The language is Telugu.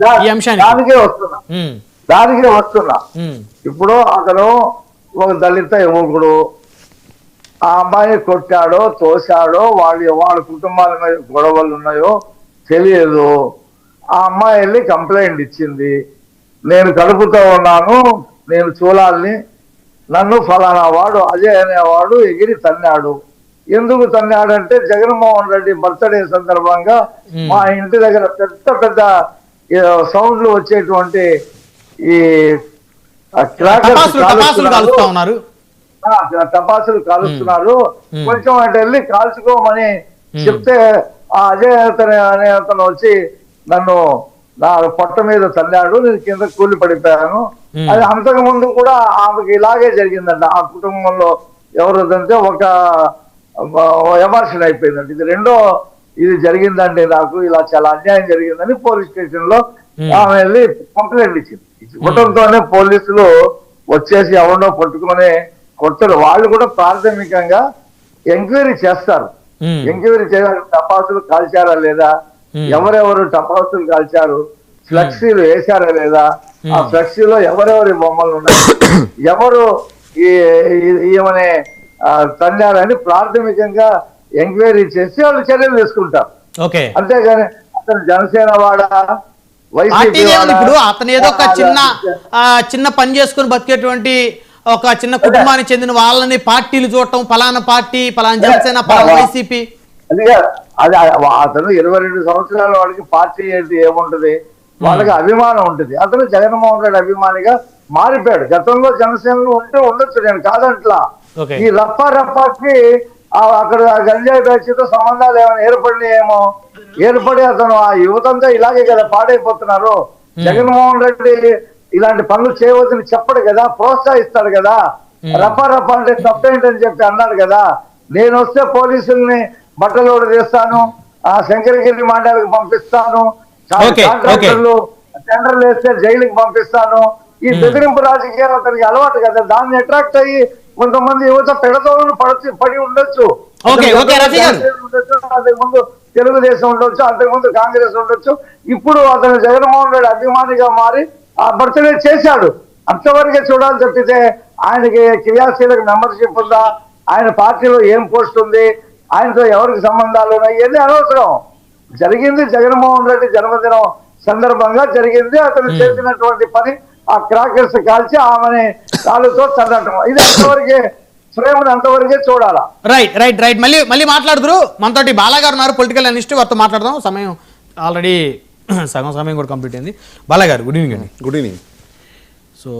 దా- ఈ అంశానికి. దానికే వస్తున్నా. దానికే వస్తున్నా. ఇప్పుడు అతను ఒక దళిత యువకుడు ఆ అమ్మాయి కొట్టాడో తోశాడో వాళ్ళ వాళ్ళ కుటుంబాల మీద గొడవలు ఉన్నాయో తెలియదు. ఆ అమ్మాయి వెళ్ళి కంప్లైంట్ ఇచ్చింది. నేను కడుపుతో ఉన్నాను నేను చూడాలని నన్ను ఫలానా వాడు అజయ్ అనేవాడు ఎగిరి తన్నాడు. ఎందుకు తన్నాడంటే జగన్మోహన్ రెడ్డి బర్త్డే సందర్భంగా. మా ఇంటి దగ్గర పెద్ద పెద్ద సౌండ్లు వచ్చేటువంటి ఈ. కాలుస్తా ఉన్నారు టపాసులు కాలుస్తున్నారు. కొంచెం అటు వెళ్ళి కాల్చుకోమని చెప్తే ఆ అజయ్ అతను అనే అతను వచ్చి నన్ను నా పొట్ట మీద తన్నాడు నేను కింద కూలి పడిపోయాను. అది అంతకు ముందు కూడా ఆమెకి ఇలాగే జరిగిందంట ఆ కుటుంబంలో ఎవరు అంటే ఒక ఎమర్షన్ అయిపోయిందంట ఇది రెండో ఇది జరిగిందండి నాకు ఇలా చాలా అన్యాయం జరిగిందని పోలీస్ స్టేషన్లో. ఆమె వెళ్ళి కంప్లైంట్ ఇచ్చింది. ఇవ్వడంతోనే పోలీసులు వచ్చేసి ఎవరినో పట్టుకొని కొట్టరు. వాళ్ళు కూడా ప్రాథమికంగా ఎంక్వైరీ చేస్తారు. ఎంక్వైరీ చేయాలి టపాసులు కాల్చారా లేదా. ఎవరెవరు టపాసులు కాల్చారు? ఫ్లెక్సీలు వేశారా లేదా? ఆ ఫ్లెక్సీలో ఎవరెవరి బొమ్మలు ఉన్నాయి? ఎవరు ఈ ఈ- ఈమెని ఆ, తన్నారని ప్రాథమికంగా ఎంక్వైరీ చేసి వాళ్ళు చర్యలు తీసుకుంటారు. అంతేగాని అతను జనసేన వాడా ఇప్పుడు? అతను ఏదో ఒక చిన్న ఆ, చిన్న పని చేసుకుని బతికేటువంటి ఒక చిన్న కుటుంబానికి చెందిన వాళ్ళని పార్టీలు చూడటం పలానా పార్టీ పలానా జనసేన పలానా వైసీపీ. అది అతను ఇరవై రెండు సంవత్సరాల వాడికి పార్టీ ఏంటి ఏముంటది? వాళ్ళకి అభిమానం ఉంటుంది. అతను జగన్మోహన్ రెడ్డి అభిమానిగా మారిపోయాడు. గతంలో జనసేనలో ఉంటే ఉండొచ్చు నేను కాదంట్లా. ఈ రప్ప రప్పకి అక్కడ గంజాయి బ్యాచ్తో సంబంధాలు ఏమైనా ఏర్పడినాయేమో? ఏర్పడి అతను ఆ యువతంతా ఇలాగే కదా పాడైపోతున్నారు. జగన్మోహన్ రెడ్డి ఇలాంటి పనులు చేయవద్దని చెప్పడు కదా ప్రోత్సహిస్తాడు కదా. రప్ప రప్ప అంటే తప్పేంటని చెప్పి అన్నాడు కదా. నేను వస్తే పోలీసుల్ని బట్టలోడు చేస్తాను ఆ శంకరగిరి మండలికి పంపిస్తాను కాంట్రాక్టర్లు టెండర్లు వేస్తే జైలుకి పంపిస్తాను. ఈ బెదిరింపు రాజకీయాలు అతనికి అలవాటు కదా దాన్ని అట్రాక్ట్ అయ్యి కొంతమంది యువత పెడతోలను పడి పడి ఉండొచ్చు. అంతకుముందు తెలుగుదేశం ఉండొచ్చు అంతకుముందు కాంగ్రెస్ ఉండొచ్చు. ఇప్పుడు అతను జగన్మోహన్ రెడ్డి అభిమానిగా మారి ఆ బర్త్డే చేశాడు. అంతవరకే చూడాలి తప్పితే ఆయనకి క్రియాశీలక మెంబర్షిప్ ఉందా? ఆయన పార్టీలో ఏం పోస్ట్ ఉంది? ఆయనతో ఎవరికి సంబంధాలు ఉన్నాయి? ఇవన్నీ అనవసరం. జరిగింది జగన్మోహన్ రెడ్డి జన్మదినం సందర్భంగా జరిగింది. అతను చేసినటువంటి పని ఆ క్రాకర్స్ కాల్చి ఆమెని కాలుతో చదవటం. ఇది అంతవరకే ప్రేమను అంతవరకే చూడాలా. రైట్ రైట్ రైట్ మళ్ళీ మళ్ళీ మాట్లాడుతురు మనతోటి బాలా గారు ఉన్నారు పొలిటికల్ అనలిస్ట్ వారితో మాట్లాడదాం. సమయం ఆల్రెడీ సగం సమయం కూడా కంప్లీట్ అయింది. బాలా గారు గుడ్ ఈవినింగ్ అండి. Good evening so